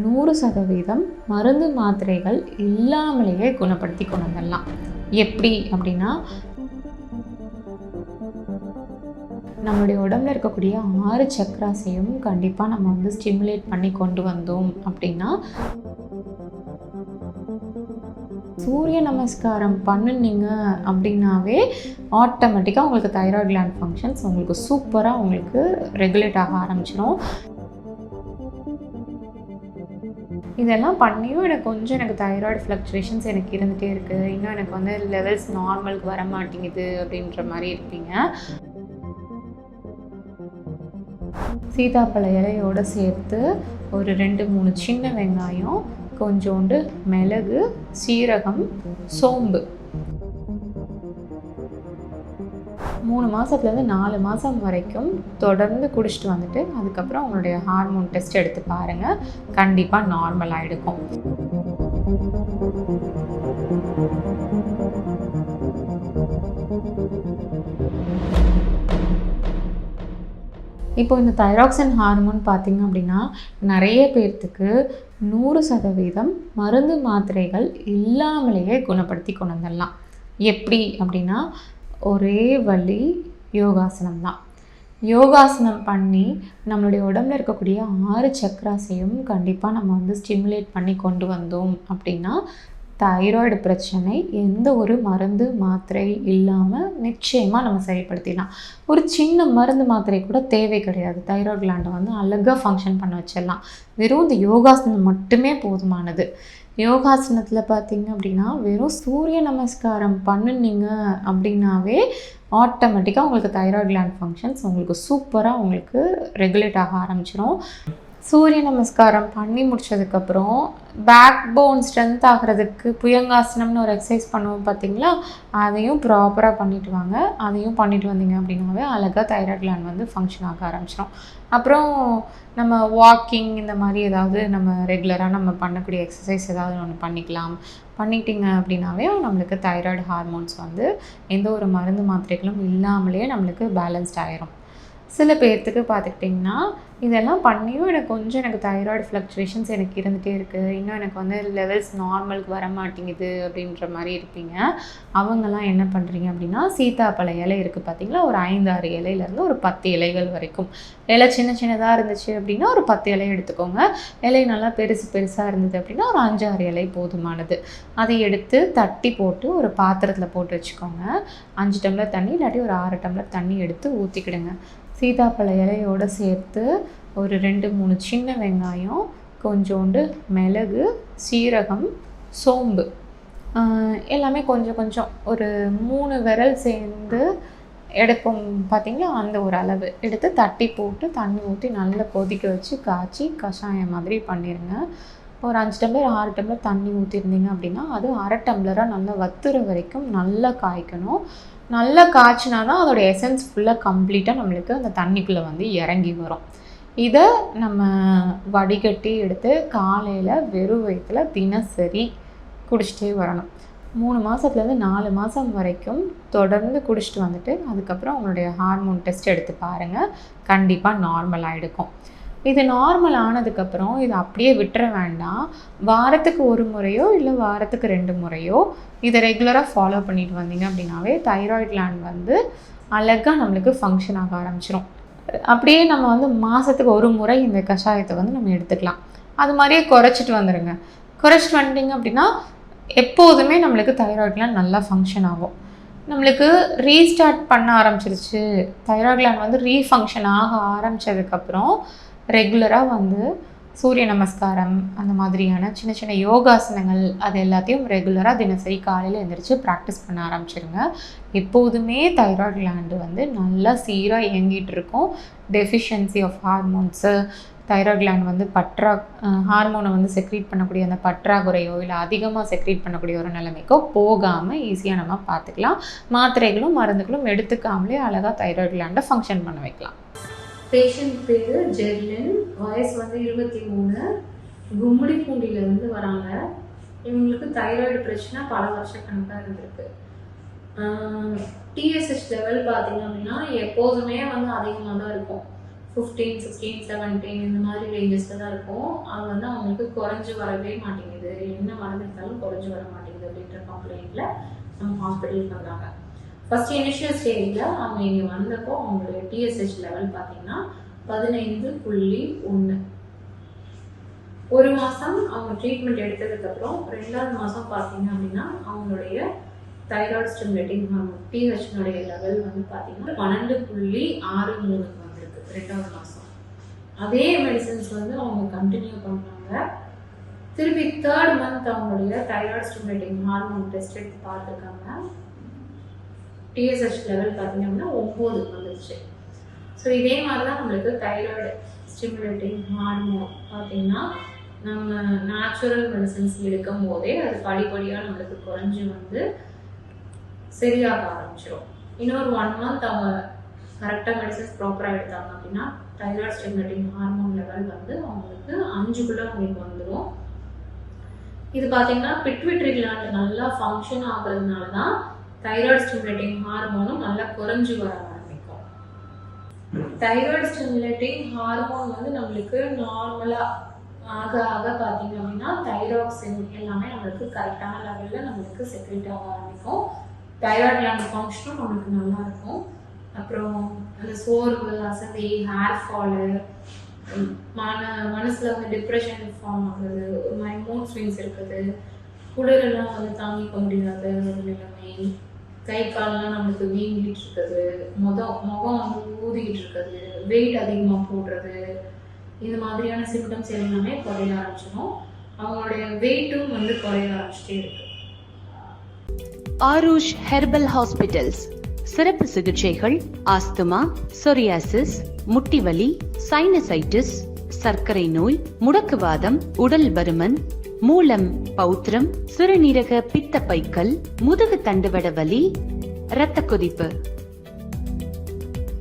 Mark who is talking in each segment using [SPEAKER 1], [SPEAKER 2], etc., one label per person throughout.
[SPEAKER 1] நூறு சதவீதம் மருந்து மாத்திரைகள் இல்லாமலேயே குணப்படுத்தி கொண்டு வந்துடலாம் எப்படி அப்படின்னா நம்மளுடைய உடம்புல இருக்கக்கூடிய ஆறு சக்கராசையும் கண்டிப்பாக நம்ம வந்து ஸ்டிமுலேட் பண்ணி கொண்டு வந்தோம் அப்படின்னா சூரிய நமஸ்காரம் பண்ணுனீங்க அப்படின்னாவே ஆட்டோமேட்டிக்காக உங்களுக்கு தைராய்ட் கிளாண்ட் ஃபங்க்ஷன்ஸ் உங்களுக்கு சூப்பராக உங்களுக்கு ரெகுலேட் ஆக ஆரம்பிச்சிடும் இதெல்லாம் பண்ணியும் எனக்கு கொஞ்சம் எனக்கு தைராய்டு ஃப்ளக்சுவேஷன்ஸ் எனக்கு இருந்துகிட்டே இருக்குது இன்னும் எனக்கு வந்து லெவல்ஸ் நார்மலுக்கு வர மாட்டேங்குது அப்படின்ற மாதிரி இருப்பீங்க சீதாப்பழ இலையோடு சேர்த்து ஒரு ரெண்டு மூணு சின்ன வெங்காயம் கொஞ்சோண்டு மிளகு சீரகம் சோம்பு. மூணு மாதத்துலேருந்து நாலு மாதம் வரைக்கும் தொடர்ந்து குடிச்சிட்டு வந்துட்டு அதுக்கப்புறம் உங்களுடைய ஹார்மோன் டெஸ்ட் எடுத்து பாருங்கள் கண்டிப்பாக நார்மல் ஆகிடுக்கும் இப்போ இந்த தைராக்சின் ஹார்மோன் பார்த்திங்க அப்படின்னா நிறைய பேர்த்துக்கு நூறு சதவீதம் மருந்து மாத்திரைகள் இல்லாமலேயே குணப்படுத்தி கொண்டு வந்துடலாம். எப்படி அப்படின்னா ஒரே வழி யோகாசனம் தான் யோகாசனம் பண்ணி நம்மளுடைய உடம்புல இருக்கக்கூடிய ஆறு சக்கராசையும் கண்டிப்பாக நம்ம வந்து ஸ்டிமுலேட் பண்ணி கொண்டு வந்தோம் அப்படின்னா தைராய்டு பிரச்சனை எந்த ஒரு மருந்து மாத்திரை இல்லாமல் நிச்சயமாக நம்ம சரிப்படுத்திடலாம். ஒரு சின்ன மருந்து மாத்திரை கூட தேவை கிடையாது. தைராய்டு கிளாண்டை வந்து அழகாக ஃபங்க்ஷன் பண்ண வச்சிடலாம். வெறும் இந்த யோகாசனம் மட்டுமே போதுமானது. யோகாசனத்தில் பார்த்தீங்க அப்படின்னா வெறும் சூரிய நமஸ்காரம் பண்ணுனீங்க அப்படின்னாவே ஆட்டோமேட்டிக்காக உங்களுக்கு தைராய்ட் கிளாண்ட் ஃபங்க்ஷன்ஸ் உங்களுக்கு சூப்பராக உங்களுக்கு ரெகுலேட் ஆக ஆரம்பிச்சிடும் சூரிய நமஸ்காரம் பண்ணி முடிச்சதுக்கப்புறம் பேக் போன் ஸ்ட்ரென்த் ஆகிறதுக்கு புயங்காசனம்னு ஒரு எக்ஸசைஸ் பண்ணுவோம் பார்த்தீங்களா? அதையும் ப்ராப்பராக பண்ணிட்டு வாங்க. அதையும் பண்ணிட்டு வந்தீங்க அப்படின்னாவே அழகாக தைராய்டு கிளாண்ட் வந்து ஃபங்க்ஷன் ஆக ஆரம்பிச்சிடும் அப்புறம் நம்ம வாக்கிங் இந்த மாதிரி ஏதாவது நம்ம ரெகுலராக நம்ம பண்ணக்கூடிய எக்ஸசைஸ் ஏதாவது ஒன்று பண்ணிக்கலாம். பண்ணிக்கிட்டீங்க அப்படின்னாவே நம்மளுக்கு தைராய்டு ஹார்மோன்ஸ் வந்து எந்த ஒரு மருந்து மாத்திரைகளும் இல்லாமலே நம்மளுக்கு பேலன்ஸ்ட் ஆயிரும். சில பேர்த்துக்கு பார்த்துக்கிட்டிங்கன்னா இதெல்லாம் பண்ணியும் எனக்கு கொஞ்சம் எனக்கு தைராய்டு ஃப்ளக்சுவேஷன்ஸ் எனக்கு இருந்துகிட்டே இருக்குது இன்னும் எனக்கு வந்து லெவல்ஸ் நார்மலுக்கு வர மாட்டேங்குது அப்படின்ற மாதிரி இருப்பீங்க அவங்கெல்லாம் என்ன பண்ணுறீங்க அப்படின்னா சீத்தாப்பழ இலை இருக்குது பார்த்தீங்களா? ஒரு ஐந்து ஆறு இலையிலேருந்து ஒரு பத்து இலைகள் வரைக்கும். இலை சின்ன சின்னதாக இருந்துச்சு அப்படின்னா ஒரு பத்து இலை எடுத்துக்கோங்க. இலை நல்லா பெருசு பெருசாக இருந்தது அப்படின்னா ஒரு அஞ்சாறு இலை போதுமானது. அதை எடுத்து தட்டி போட்டு ஒரு பாத்திரத்தில் போட்டு வச்சுக்கோங்க. அஞ்சு டம்ளர் தண்ணி இல்லாட்டி ஒரு ஆறு டம்ளர் தண்ணி எடுத்து ஊற்றிக்கிடுங்க சீதாப்பழ இலையோடு சேர்த்து ஒரு ரெண்டு மூணு சின்ன வெங்காயம் கொஞ்சோண்டு மிளகு சீரகம் சோம்பு. எல்லாமே கொஞ்சம் கொஞ்சம் ஒரு மூணு விரல் சேர்ந்து எடுப்போம். பார்த்தீங்களா அந்த ஒரு அளவு. எடுத்து தட்டி போட்டு தண்ணி ஊற்றி நல்லா கொதிக்க வச்சு காய்ச்சி கஷாயம் மாதிரி பண்ணிடுங்க ஒரு அஞ்சு டம்ளர் ஆறு டம்ளர் தண்ணி ஊற்றிருந்தீங்க அப்படின்னா அது அரை டம்ளராக நல்லா வத்துற வரைக்கும் நல்லா காய்க்கணும். நல்லா காய்ச்சினா தான் அதோட எசன்ஸ் ஃபுல்லாக கம்ப்ளீட்டாக நம்மளுக்கு அந்த தண்ணிக்குள்ளே வந்து இறங்கி வரும். இதை நம்ம வடிகட்டி எடுத்து காலையில் வெறும் வயிற்றில் தினசரி குடிச்சிட்டே வரணும். மூணு மாதத்துலேருந்து நாலு மாதம் வரைக்கும் தொடர்ந்து குடிச்சிட்டு வந்துட்டு அதுக்கப்புறம் உங்களுடைய ஹார்மோன் டெஸ்ட் எடுத்து பாருங்கள் கண்டிப்பாக நார்மல் ஆகிடுக்கும் இது நார்மல் ஆனதுக்கப்புறம் இதை அப்படியே விட்டுற வேண்டாம். வாரத்துக்கு ஒரு முறையோ இல்லை வாரத்துக்கு ரெண்டு முறையோ இதை ரெகுலராக ஃபாலோ பண்ணிட்டு வந்தீங்க அப்படின்னாவே தைராய்டு கிளாண்ட் வந்து அழகாக நம்மளுக்கு ஃபங்க்ஷன் ஆக ஆரம்பிச்சிடும் அப்படியே நம்ம வந்து மாதத்துக்கு ஒரு முறை இந்த கஷாயத்தை வந்து நம்ம எடுத்துக்கலாம். அது மாதிரியே குறைச்சிட்டு வந்துடுங்க குறைச்சிட்டு வந்துட்டீங்க அப்படின்னா எப்போதுமே நம்மளுக்கு தைராய்ட்லாம் நல்லா ஃபங்க்ஷன் ஆகும். நம்மளுக்கு ரீஸ்டார்ட் பண்ண ஆரம்பிச்சிருச்சு. தைராய்ட் லேண்ட் வந்து ரீஃபங்க்ஷன் ஆக ஆரம்பித்ததுக்கப்புறம் ரெகுலராக வந்து சூரிய நமஸ்காரம் அந்த மாதிரியான சின்ன சின்ன யோகாசனங்கள் அது எல்லாத்தையும் ரெகுலராக தினசரி காலையில் எழுந்திரிச்சு ப்ராக்டிஸ் பண்ண ஆரம்பிச்சிருங்க. எப்போதுமே தைராய்டு கிளாண்டு வந்து நல்லா சீராக இயங்கிட்டு இருக்கும். Deficiency of hormones thyroid gland வந்து பற்றா ஹார்மோனை வந்து செக்ரீட் பண்ணக்கூடிய அந்த பற்றாக்குறையோ இல்லை அதிகமாக செக்ரீட் பண்ணக்கூடிய ஒரு நிலைமைக்கோ போகாமல் ஈஸியாக நம்ம பார்த்துக்கலாம். மாத்திரைகளும் மருந்துகளும் எடுத்துக்காமலே அழகாக தைராய்டு கிளாண்டை ஃபங்க்ஷன் பண்ண வைக்கலாம். பேஷண்ட் பேர் ஜெர்லின். வயசு வந்து இருபத்தி மூணு. கும்முடி பூண்டியிலேருந்து வராங்க. இவங்களுக்கு தைராய்டு பிரச்சனை பல வருஷ கணக்காக இருந்திருக்கு. டிஎஸ்ஹெச் லெவல் பார்த்தீங்க அப்படின்னா எப்போதுமே வந்து அதிகமாக தான் இருக்கும். ஃபிஃப்டீன் சிக்ஸ்டீன் செவன்டீன் இந்த மாதிரி ரேஞ்சஸில் தான் இருக்கும். அது வந்து அவங்களுக்கு குறைஞ்சி வரவே மாட்டேங்குது. என்ன மருந்து எடுத்தாலும் வர மாட்டேங்குது அப்படின்ற கம்ப்ளைண்ட்டில் நம்ம ஹாஸ்பிட்டலுக்கு வந்தாங்க. ஃபர்ஸ்ட் இனிஷியல் ஸ்டேஜில் அவங்க இங்கே வந்தப்போ அவங்களுடைய டிஎஸ்ஹெச் லெவல் பார்த்தீங்கன்னா பதினைந்து புள்ளி ஒன்று ஒரு மாதம் அவங்க ட்ரீட்மெண்ட் எடுத்ததுக்கப்புறம் ரெண்டாவது மாதம் பார்த்தீங்க அப்படின்னா அவங்களுடைய தைராய்டு ஸ்டிமுலேட்டிங் ஹார்மோன் டிஹெச்னுடைய லெவல் வந்து பார்த்தீங்கன்னா பன்னெண்டு புள்ளி ஆறு மூணு வந்திருக்கு ரெண்டாவது மாதம் அதே மெடிசன்ஸ் வந்து அவங்க கண்டினியூ பண்ணாங்க திருப்பி தேர்ட் மந்த் அவங்களுடைய தைராய்டு ஸ்டிமுலேட்டிங் ஹார்மோன் டெஸ்ட் எடுத்து பார்த்துருக்காங்க. டிஎஸ்ஹெச் லெவல் பார்த்தீங்க அப்படின்னா ஒம்பது வந்துருச்சு. ஸோ இதே மாதிரி தான் நம்மளுக்கு தைராய்டு ஸ்டிமுலேட்டிங் ஹார்மோன் பார்த்தீங்கன்னா நம்ம நேச்சுரல் மெடிசன்ஸ் எடுக்கும் போதே அது படிப்படியாக நம்மளுக்கு குறைஞ்சி வந்து சரியாக ஆரம்பிச்சிடும் இன்னொரு ஒன் மந்த் அவங்க கரெக்டாக மெடிசன்ஸ் ப்ராப்பராக எடுத்தாங்க அப்படின்னா தைராய்டு ஸ்டிமுலேட்டிங் ஹார்மோன் லெவல் வந்து அவங்களுக்கு அஞ்சுக்குள்ளே அவங்களுக்கு வந்துடும் இது பார்த்தீங்கன்னா பிட்விட்ரி கிளாண்ட் நல்லா ஃபங்க்ஷன் ஆகுறதுனால தான் தைராய்டு ஸ்டிமுலேட்டிங் ஹார்மோனும் நல்லா குறைஞ்சி வர ஆரம்பிக்கும். தைராய்டு ஸ்டிமுலேட்டிங் ஹார்மோன் வந்து நம்மளுக்கு நார்மலாக ஆக ஆக பார்த்தீங்க அப்படின்னா தைராக்சின் எல்லாமே நம்மளுக்கு கரெக்டான லெவலில் நம்மளுக்கு செக்ரேட் ஆக ஆரம்பிக்கும். தைராய்டு gland ஃபங்க்ஷனும் நம்மளுக்கு நல்லா இருக்கும். அப்புறம் அந்த சோர்வு அசதி ஹேர் ஃபாலு மன மனசில் வந்து டிப்ரெஷன் ஃபார்ம் ஆகுது ஒரு மாதிரி மூட் ஸ்விங்ஸ் இருக்குது. குளிரெல்லாம் வந்து தாங்கிக்க முடியாத ஒரு நிலைமை. கை கால்லாம் நம்மளுக்கு வீங்கிட்டு இருக்குது முகம் முகம் வந்து ஊதிக்கிட்டு இருக்குது வெயிட் அதிகமாக போடுறது இந்த மாதிரியான சிம்டம்ஸ் எல்லாமே குறைய ஆரம்பிச்சிடும் அவங்களுடைய வெயிட்டும் வந்து குறைய ஆரம்பிச்சிட்டே இருக்கு.
[SPEAKER 2] ஆரூஷ் ஹெர்பல் ஹாஸ்பிட்டல்ஸ் சிறப்பு சிகிச்சைகள் ஆஸ்துமா சொரியாசிஸ் முட்டிவலி சைனசைட்டிஸ் சர்க்கரை நோய் முடக்குவாதம் உடல் பருமன் மூலம் பௌத்திரம் சிறுநீரக பித்தப்பைக்கல் முதுகு தண்டுவட வலி இரத்த கொதிப்பு.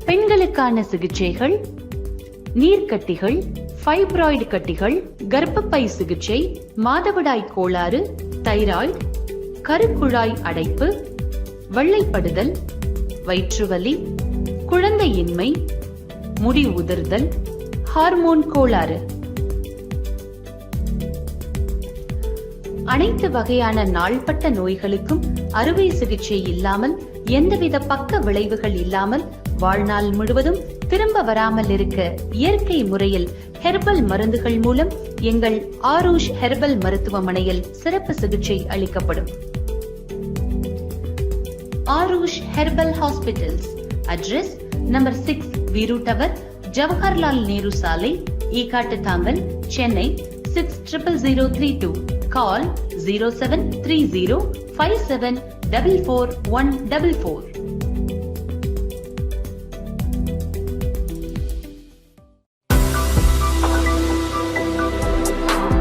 [SPEAKER 2] பெண்களுக்கான சிகிச்சைகள் நீர்க்கட்டிகள் ஃபைப்ராய்டு கட்டிகள் கர்ப்பப்பை சிகிச்சை மாதவிடாய் கோளாறு தைராய்டு கருக்குழாய் அடைப்பு வெள்ளைப்படுதல் வயிற்றுவலி குழந்தையின்மை முடி உதிர்தல் ஹார்மோன் கோளாறு. அனைத்து வகையான நாள்பட்ட நோய்களுக்கும் அறுவை சிகிச்சை இல்லாமல் எந்தவித பக்க விளைவுகள் இல்லாமல் வாழ்நாள் முழுவதும் திரும்ப வராமல் இருக்க இயற்கை முறையில் ஹெர்பல் மருந்துகள் மூலம் எங்கள் ஆரூஷ் ஹெர்பல் மருத்துவமனையில் சிறப்பு சிகிச்சை அளிக்கப்படும். Aarush herbal hospitals. Address number six Veeru tower Jawaharlal Nehru சாலை Ekkattuthangal Chennai six triple zero three two. call 0730 5744